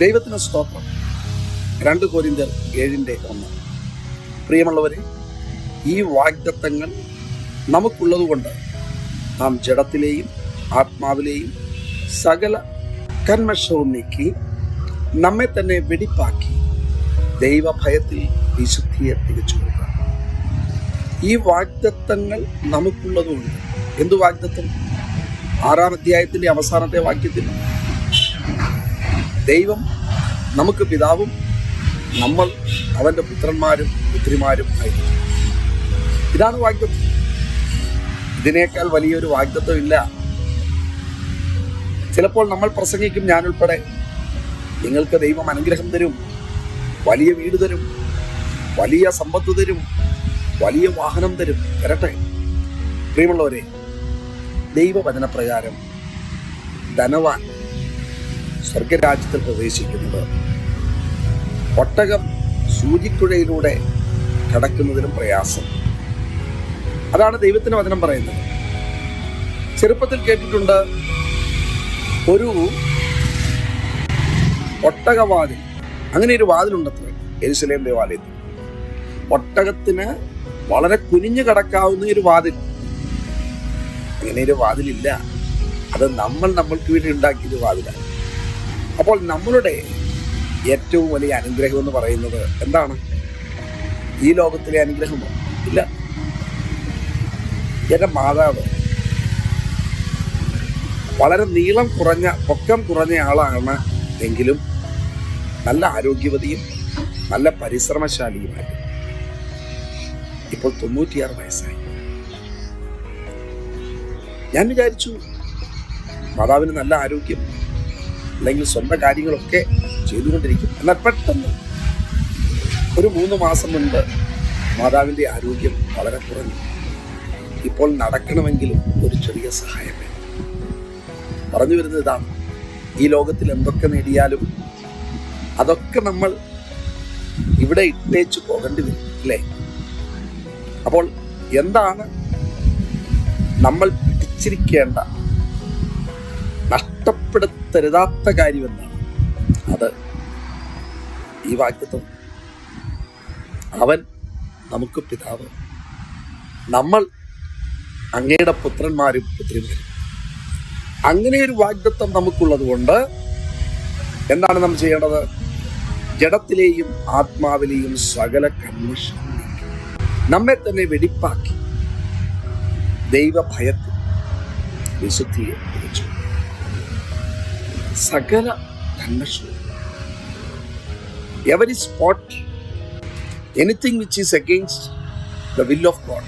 ദൈവത്തിന് സ്തോത്രം. രണ്ട് കോരിന്തർ ഏഴിന്റെ ഒന്ന്. പ്രിയമുള്ളവരെ ഈ വാഗ്ദത്തങ്ങൾ നമുക്കുള്ളതുകൊണ്ട് നാം ജഡത്തിലെയും ആത്മാവിലെയും സകല കന്മഷവും നീക്കി നമ്മെ തന്നെ വെടിപ്പാക്കി ദൈവഭയത്തിൽ വിശുദ്ധിയെ തികച്ചു കൊടുക്കുക. ഈ വാഗ്ദത്തങ്ങൾ നമുക്കുള്ളതുകൊണ്ട് എന്തു വാഗ്ദത്തം? ആറാം അധ്യായത്തിന്റെ അവസാനത്തെ വാക്യത്തിൽ ദൈവം നമുക്ക് പിതാവും നമ്മൾ അവന്റെ പുത്രന്മാരും പുത്രിമാരും ആയിരിക്കും. ഇതാണ് വാഗ്ദത്വം ഇതിനേക്കാൾ വലിയൊരു വാഗ്ദത്വം ഇല്ല. ചിലപ്പോൾ നമ്മൾ പ്രസംഗിക്കും ഞാനുൾപ്പെടെ നിങ്ങൾക്ക് ദൈവം അനുഗ്രഹം തരും വലിയ വീട് തരും വലിയ സമ്പത്ത് തരും വലിയ വാഹനം തരും. തരട്ടെ പ്രിയമുള്ളവരെ ദൈവവചനപ്രകാരം ധനവാൻ സ്വർഗരാജ്യത്തിൽ പ്രവേശിക്കുന്നത്. ഒട്ടകം സൂചിക്കുഴയിലൂടെ കടക്കുന്നതിനും പ്രയാസം. അതാണ് ദൈവത്തിന് വചനം പറയുന്നത്. ചെറുപ്പത്തിൽ കേട്ടിട്ടുണ്ട് ഒരു ഒട്ടകവാതിൽ അങ്ങനെ ഒരു വാതിലുണ്ടത്രേ എരുസലേം ദേവാലയത്തിൽ ഒട്ടകത്തിന് വളരെ കുനിഞ്ഞു കടക്കാവുന്ന ഒരു വാതിൽ. അങ്ങനെ ഒരു വാതിലില്ല. അത് നമ്മൾ നമ്മൾക്ക് വേണ്ടി ഉണ്ടാക്കിയ ഒരു വാതിലാണ്. അപ്പോൾ നമ്മളുടെ ഏറ്റവും വലിയ അനുഗ്രഹം എന്ന് പറയുന്നത് എന്താണ്? ഈ ലോകത്തിലെ അനുഗ്രഹമോ? ഇല്ല. എന്റെ മാതാവ് വളരെ നീളം കുറഞ്ഞ പൊക്കം കുറഞ്ഞ ആളാണ് എങ്കിലും നല്ല ആരോഗ്യവതിയും നല്ല പരിശ്രമശാലിയുമായിരുന്നു ഇപ്പോൾ തൊണ്ണൂറ്റിയാറ് വയസ്സായി. ഞാൻ വിചാരിച്ചു മാതാവിന് നല്ല ആരോഗ്യം. അല്ലെങ്കിൽ സ്വന്തം കാര്യങ്ങളൊക്കെ ചെയ്തുകൊണ്ടിരിക്കും. എന്നാൽ പെട്ടെന്ന് ഒരു മൂന്ന് മാസം മുൻപ് മാതാവിന്റെ ആരോഗ്യം വളരെ കുറഞ്ഞു. ഇപ്പോൾ നടക്കണമെങ്കിലും ഒരു ചെറിയ സഹായം വേണം. പറഞ്ഞു വരുന്നത് ഇതാണ്. ഈ ലോകത്തിൽ എന്തൊക്കെ നേടിയാലും അതൊക്കെ നമ്മൾ ഇവിടെ ഇട്ടേച്ചു പോകേണ്ടി വരും അല്ലേ? അപ്പോൾ എന്താണ് നമ്മൾ പിടിച്ചിരിക്കേണ്ട നഷ്ടപ്പെടുത്തരുതാത്ത കാര്യം എന്താണ്? അത് ഈ വാക്യത്വം. അവൻ നമുക്ക് പിതാവ്. നമ്മൾ അങ്ങയുടെ പുത്രന്മാരും പുത്രിമാരും. അങ്ങനെ ഒരു വാഗ്ദത്വം നമുക്കുള്ളത് കൊണ്ട് എന്താണ് നാം ചെയ്യേണ്ടത്? ജഡത്തിലെയും ആത്മാവിലെയും സകല കന്മഷം നമ്മെ തന്നെ വെടിപ്പാക്കി ദൈവഭയത്തിൽ വിശുദ്ധിയെ സകല കന്മഷവും every spot anything which is against the will of God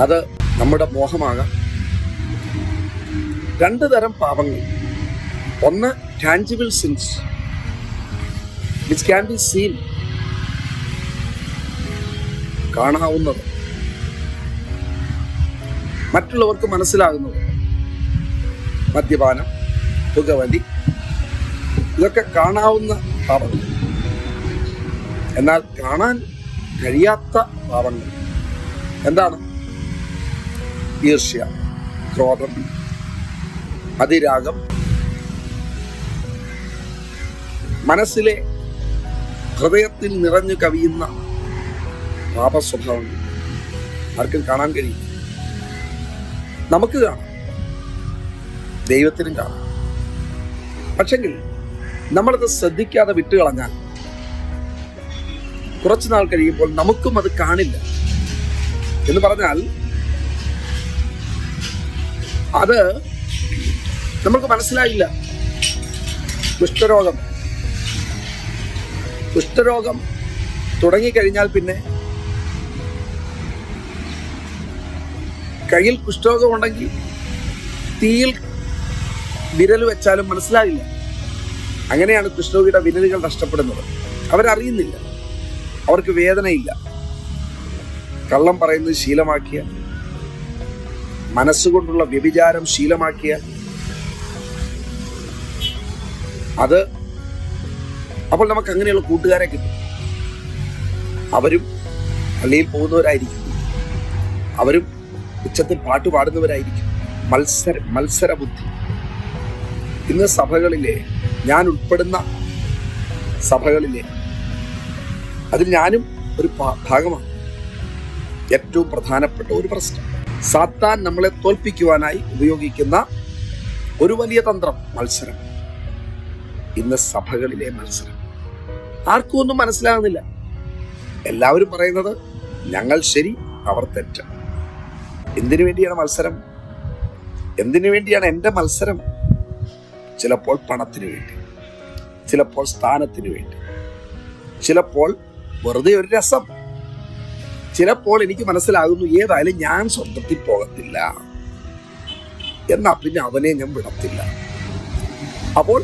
അത് നമ്മുടെ മോഹമാകാം. രണ്ട് തരം പാപങ്ങൾ. ഒന്ന് tangible sins which can be seen കാണാവുന്നത്. മറ്റുള്ളവർക്ക് മനസ്സിലാകുന്നത്. മദ്യപാനം. പുകവലി ഇതൊക്കെ കാണാവുന്ന പാപങ്ങൾ. എന്നാൽ കാണാൻ കഴിയാത്ത പാപങ്ങൾ. എന്താണ്? ഈർഷ്യ ക്രോധം അതിരാഗം. മനസ്സിലെ ഹൃദയത്തിൽ നിറഞ്ഞു കവിയുന്ന പാപസ്വഭാവങ്ങൾ. ആർക്കും കാണാൻ കഴിയും നമുക്ക് കാണാം. ദൈവത്തിനും കാണാം. പക്ഷെങ്കിൽ നമ്മളത് ശ്രദ്ധിക്കാതെ വിട്ടുകളഞ്ഞാൽ കുറച്ചു നാൾ കഴിയുമ്പോൾ നമുക്കും അത് കാണില്ല. എന്ന് പറഞ്ഞാൽ അത് നമുക്ക് മനസ്സിലായില്ല. കുഷ്ഠരോഗം. കുഷ്ഠരോഗം തുടങ്ങിക്കഴിഞ്ഞാൽ പിന്നെ കയ്യിൽ കുഷ്ഠരോഗം ഉണ്ടെങ്കിൽ തീയിൽ വിരൽ വെച്ചാലും മനസ്സിലാകില്ല അങ്ങനെയാണ് കൃഷ്ണഗിയുടെ വിരലുകൾ നഷ്ടപ്പെടുന്നത്. അവരറിയുന്നില്ല. അവർക്ക് വേദനയില്ല. കള്ളം പറയുന്നത് ശീലമാക്കിയ മനസ്സുകൊണ്ടുള്ള വ്യഭിചാരം ശീലമാക്കിയ അത് അപ്പോൾ നമുക്ക് അങ്ങനെയുള്ള കൂട്ടുകാരെ കിട്ടും. അവരും പള്ളിയിൽ പോകുന്നവരായിരിക്കും. അവരും ഉച്ചത്തിൽ പാട്ട് പാടുന്നവരായിരിക്കും. മത്സര മത്സര ബുദ്ധി ഇന്ന് സഭകളിലെ ഞാൻ ഉൾപ്പെടുന്ന സഭകളിലെ അതിൽ ഞാനും ഒരു ഭാഗമാണ്. ഏറ്റവും പ്രധാനപ്പെട്ട ഒരു പ്രശ്നം. സാത്താൻ നമ്മളെ തോൽപ്പിക്കുവാനായി ഉപയോഗിക്കുന്ന ഒരു വലിയ തന്ത്രം മത്സരം. ഇന്ന് സഭകളിലെ മത്സരം. ആർക്കും ഒന്നും മനസ്സിലാകുന്നില്ല. എല്ലാവരും പറയുന്നത് ഞങ്ങൾ ശരി അവർ തെറ്റ്. എന്തിനു വേണ്ടിയാണ് മത്സരം? എന്തിനു വേണ്ടിയാണ് എന്റെ മത്സരം? ചിലപ്പോൾ പണത്തിന് വേണ്ടി ചിലപ്പോൾ സ്ഥാനത്തിന് വേണ്ടി ചിലപ്പോൾ വെറുതെ ഒരു രസം. ചിലപ്പോൾ എനിക്ക് മനസ്സിലാകുന്നു ഏതായാലും ഞാൻ സ്വന്തത്തിൽ പോകത്തില്ല എന്നാ പിന്നെ അവനെ ഞാൻ വിടത്തില്ല. അപ്പോൾ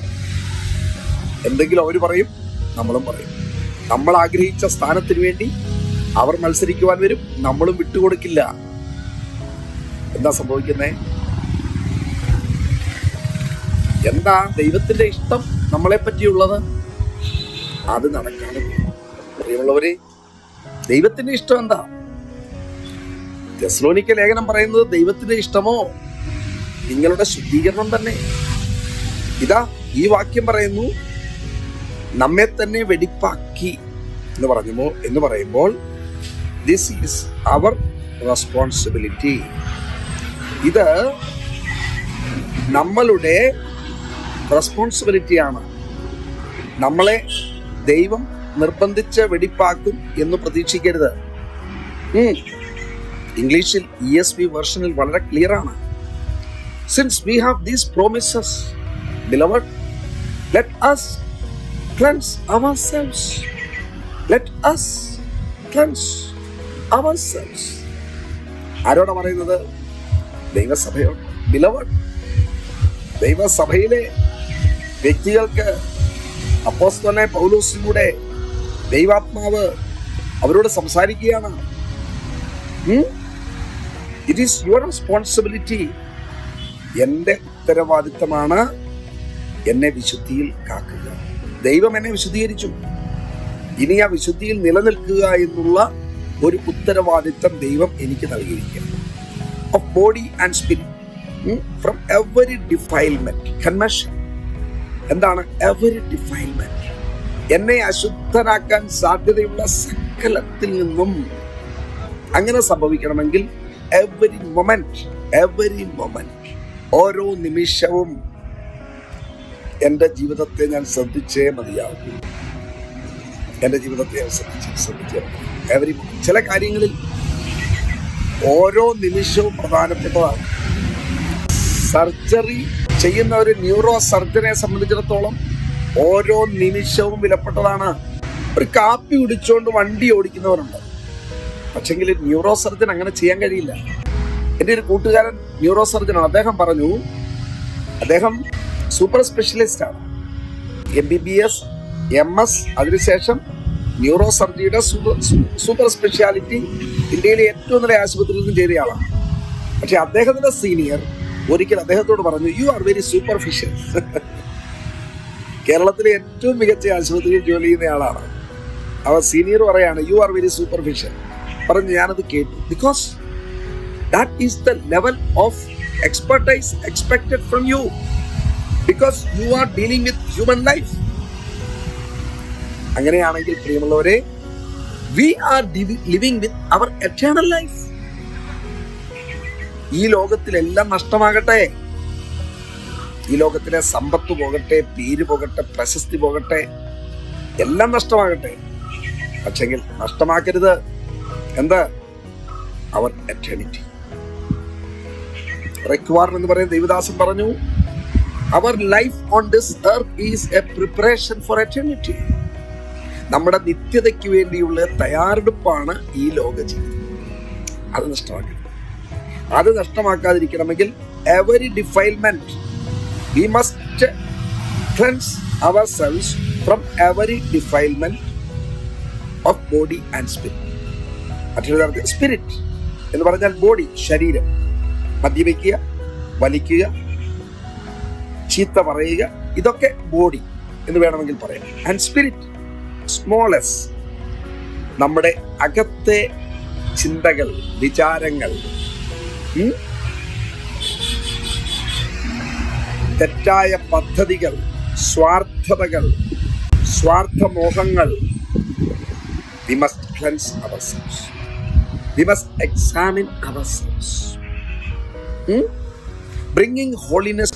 എന്തെങ്കിലും അവർ പറയും നമ്മളും പറയും. നമ്മൾ ആഗ്രഹിച്ച സ്ഥാനത്തിന് വേണ്ടി അവർ മത്സരിക്കുവാൻ വരും നമ്മളും വിട്ടുകൊടുക്കില്ല. എന്താ സംഭവിക്കുന്നേ? എന്താ ദൈവത്തിന്റെ ഇഷ്ടം നമ്മളെ പറ്റിയുള്ളത്? അത് നടക്കാതെ പോകും. പ്രിയമുള്ളവരെ ദൈവത്തിന്റെ ഇഷ്ടം എന്താ? തെസ്ലോനിക്ക ലേഖനം പറയുന്നത് ദൈവത്തിന്റെ ഇഷ്ടമോ? നിങ്ങളുടെ ശുദ്ധീകരണം തന്നെ. ഇതാ ഈ വാക്യം പറയുന്നു നമ്മെ തന്നെ വെടിപ്പാക്കി എന്ന് പറഞ്ഞുമോ? എന്ന് പറയുമ്പോൾ ദിസ് ഈസ് അവർ റെസ്പോൺസിബിലിറ്റി ഇത് നമ്മളുടെ റെസ്പോൺസിബിലിറ്റിയാണ് നമ്മളെ ദൈവം നിർബന്ധിച്ച് വെടിപ്പാക്കും എന്ന് പ്രതീക്ഷിക്കരുത്. ഇംഗ്ലീഷിൽ ഇ എസ് ബി വെർഷനിൽ വളരെ ക്ലിയർ ആണ്. Since we have these promises beloved let us cleanse ourselves let us cleanse ourselves ആരോടാ പറയുന്നത്? ദൈവസഭയോട്. ബിലവഡ് ദൈവസഭയിലെ വ്യക്തികൾക്ക് അപ്പോസ്തനെ പൗലോസിലൂടെ ദൈവാത്മാവ് അവരോട് സംസാരിക്കുകയാണ്. ഇറ്റ് ഈസ് യുവർ റെസ്പോൺസിബിലിറ്റി എന്റെ ഉത്തരവാദിത്തമാണ് എന്നെ വിശുദ്ധിയിൽ കാക്കുക. ദൈവം എന്നെ വിശുദ്ധീകരിച്ചു. ഇനി ആ വിശുദ്ധിയിൽ നിലനിൽക്കുക എന്നുള്ള ഒരു ഉത്തരവാദിത്തം ദൈവം എനിക്ക് നൽകിയിരിക്കുന്നു. Of body and spirit from every defilement കൺമഷൻ എന്താണ്? എവറി ഡിഫൈൻമെന്റ് എന്നെ അശുദ്ധനാക്കാൻ സാധ്യതയുള്ള സകലത്തിൽ നിന്നും അങ്ങനെ സംഭവിക്കണമെങ്കിൽ എവറി മൊമെന്റ് എവറി മൊമെന്റ് ഓരോ നിമിഷവും എന്റെ ജീവിതത്തെ ഞാൻ ശ്രദ്ധിച്ചേ മതിയാവും. എന്റെ ജീവിതത്തെ ഞാൻ ശ്രദ്ധിച്ച് ശ്രദ്ധിച്ചേ എവറി ചില കാര്യങ്ങളിൽ ഓരോ നിമിഷവും പ്രധാനപ്പെട്ടതാണ്. സർജറി ചെയ്യുന്ന ഒരു ന്യൂറോ സർജനെ സംബന്ധിച്ചിടത്തോളം ഓരോ നിമിഷവും വിലപ്പെട്ടതാണ്. ഒരു കാപ്പി കുടിച്ചുകൊണ്ട് വണ്ടി ഓടിക്കുന്നവരുണ്ട്. പക്ഷെങ്കിൽ ന്യൂറോ സർജൻ അങ്ങനെ ചെയ്യാൻ കഴിയില്ല. എന്റെ ഒരു കൂട്ടുകാരൻ ന്യൂറോ സർജനാണ് അദ്ദേഹം പറഞ്ഞു അദ്ദേഹം സൂപ്പർ സ്പെഷ്യലിസ്റ്റ് ആണ്. M B B S M S അതിനുശേഷം ന്യൂറോ സർജറിയുടെ സൂപ്പർ സ്പെഷ്യാലിറ്റി ഇന്ത്യയിലെ ഏറ്റവും നല്ല ആശുപത്രിയിൽ നിന്നും ചെയ്തയാളാണ് പക്ഷെ അദ്ദേഹത്തിന്റെ സീനിയർ ഒരിക്കൽ അദ്ദേഹത്തോട് പറഞ്ഞു യു ആർ വെരി സൂപ്പർഫിഷ്യൽ കേരളത്തിലെ ഏറ്റവും മികച്ച ആശുപത്രിയിൽ ജോലി ചെയ്യുന്ന ആളാണ്. അവർ സീനിയർ പറയാണ് യു ആർ വെരി സൂപ്പർഫിഷ്യൽ പറഞ്ഞു ഞാനത് കേട്ടു. Because that is the level of expertise expected from you because you are dealing with human life അങ്ങനെയാണെങ്കിൽ പ്രിയമുള്ളവരെ we are living with our eternal life ഈ ലോകത്തിലെല്ലാം നഷ്ടമാകട്ടെ. ഈ ലോകത്തിലെ സമ്പത്ത് പോകട്ടെ പേര് പോകട്ടെ പ്രശസ്തി പോകട്ടെ എല്ലാം നഷ്ടമാകട്ടെ. പക്ഷെങ്കിൽ നഷ്ടമാക്കരുത്. എന്താ? അവർ എറ്റേണിറ്റി റെക്വാർ എന്ന് പറയുന്ന ദേവദാസൻ പറഞ്ഞു our life on this earth is a preparation for eternity നമ്മുടെ നിത്യതയ്ക്ക് വേണ്ടിയുള്ള തയ്യാറെടുപ്പാണ് ഈ ലോക ജീവിതം അത് നഷ്ടമാക്കരുത്. അത് നഷ്ടമാക്കാതിരിക്കണമെങ്കിൽ every defilement we must cleanse ourselves from every defilement of body and spirit മറ്റൊരു തരത്തിൽ സ്പിരിറ്റ് എന്ന് പറഞ്ഞാൽ ബോഡി ശരീരം മദ്യപിക്കുക വലിക്കുക ചീത്ത പറയുക ഇതൊക്കെ ബോഡി എന്ന് വേണമെങ്കിൽ പറയാം ആൻഡ് സ്പിരിറ്റ് സ്മോളസ് നമ്മുടെ അകത്തെ ചിന്തകൾ വിചാരങ്ങൾ? തെറ്റായ പദ്ധതികൾ സ്വാർത്ഥതകൾ സ്വാർത്ഥമോഹങ്ങൾ. We must we must examine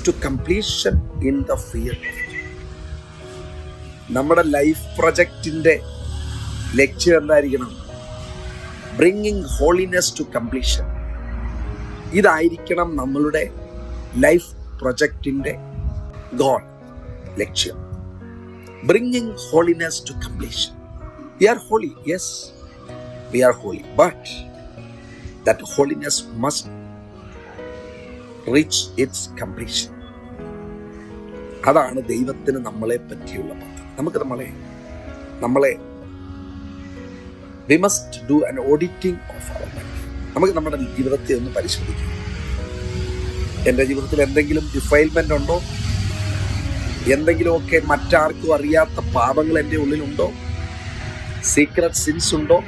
to completion in the fear നമ്മുടെ ലൈഫ് പ്രൊജക്റ്റിന്റെ ലക്ഷ്യം എന്തായിരിക്കണം? ബ്രിങ്ങിങ് ഹോളിനെസ് ടു കംപ്ലീഷൻ ഇതായിരിക്കണം നമ്മളുടെ ലൈഫ് പ്രൊജക്റ്റിന്റെ ഗോൾ ലക്ഷ്യം. Bringing holiness to completion we are holy yes we are holy but that holiness must reach its completion അതാണ് ദൈവത്തിന് നമ്മളെ പറ്റിയുള്ള പദ്ധതി നമുക്ക് നമ്മളെ നമ്മളെ we must do an auditing of our life നമുക്ക് നമ്മുടെ ജീവിതത്തെ ഒന്ന് പരിശോധിക്കാം. എന്റെ ജീവിതത്തിൽ എന്തെങ്കിലും ഡിഫൈൽമെന്റ് ഉണ്ടോ? എന്തെങ്കിലുമൊക്കെ മറ്റാർക്കും അറിയാത്ത പാപങ്ങൾ എന്റെ ഉള്ളിലുണ്ടോ? സീക്രട്ട് സിൻസ് ഉണ്ടോ?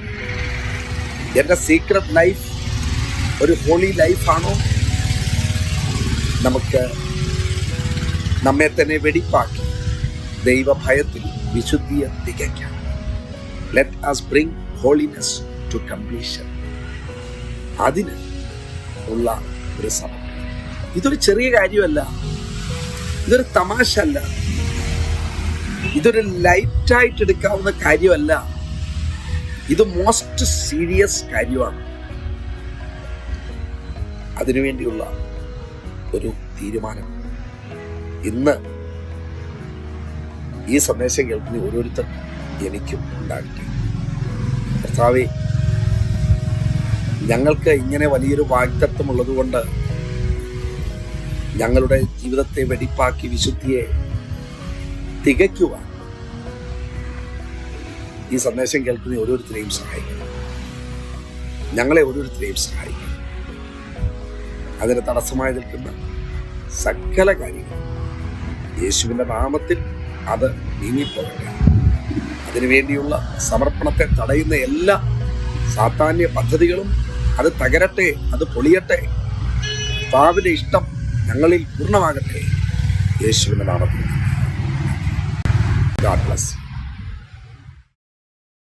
എന്റെ സീക്രട്ട് ലൈഫ് ഒരു ഹോളി ലൈഫാണോ നമുക്ക് നമ്മെ തന്നെ വെടിപ്പാക്കി ദൈവഭയത്തിൽ വിശുദ്ധിയെ തികയ്ക്കാം. Let us bring holiness to completion അതിന് ഉള്ള ഒരു സമയം. ഇതൊരു ചെറിയ കാര്യമല്ല. ഇതൊരു തമാശ അല്ല ഇതൊരു ലൈറ്റായിട്ട് എടുക്കാവുന്ന കാര്യമല്ല. ഇത് മോസ്റ്റ് സീരിയസ് കാര്യമാണ്. അതിനുവേണ്ടിയുള്ള ഒരു തീരുമാനം. ഇന്ന് ഈ സന്ദേശം കേൾക്കുന്ന ഓരോരുത്തർ എനിക്കും ഉണ്ടാകട്ടെ. കർത്താവെ ഞങ്ങൾക്ക് ഇങ്ങനെ വലിയൊരു വാഗ്ദത്വം ഉള്ളതുകൊണ്ട് ഞങ്ങളുടെ ജീവിതത്തെ വെടിപ്പാക്കി വിശുദ്ധിയെ തികയ്ക്കുവാൻ ഈ സന്ദേശം കേൾക്കുന്ന ഓരോരുത്തരെയും സഹായിക്കണം. ഞങ്ങളെ ഓരോരുത്തരെയും സഹായിക്കണം. അതിന് തടസ്സമായി നിൽക്കുന്ന സകല കാര്യങ്ങൾ യേശുവിന്റെ നാമത്തിൽ അത് നീങ്ങിപ്പോകട്ടെ. അതിനുവേണ്ടിയുള്ള സമർപ്പണത്തെ തടയുന്ന എല്ലാ സാധാന്യ പദ്ധതികളും അത് തകരട്ടെ അത് പൊളിയട്ടെ. പാവിന്റെ ഇഷ്ടം ഞങ്ങളിൽ പൂർണമാകട്ടെ. യേശുവിന്റെ നാമത്തിൽ. God bless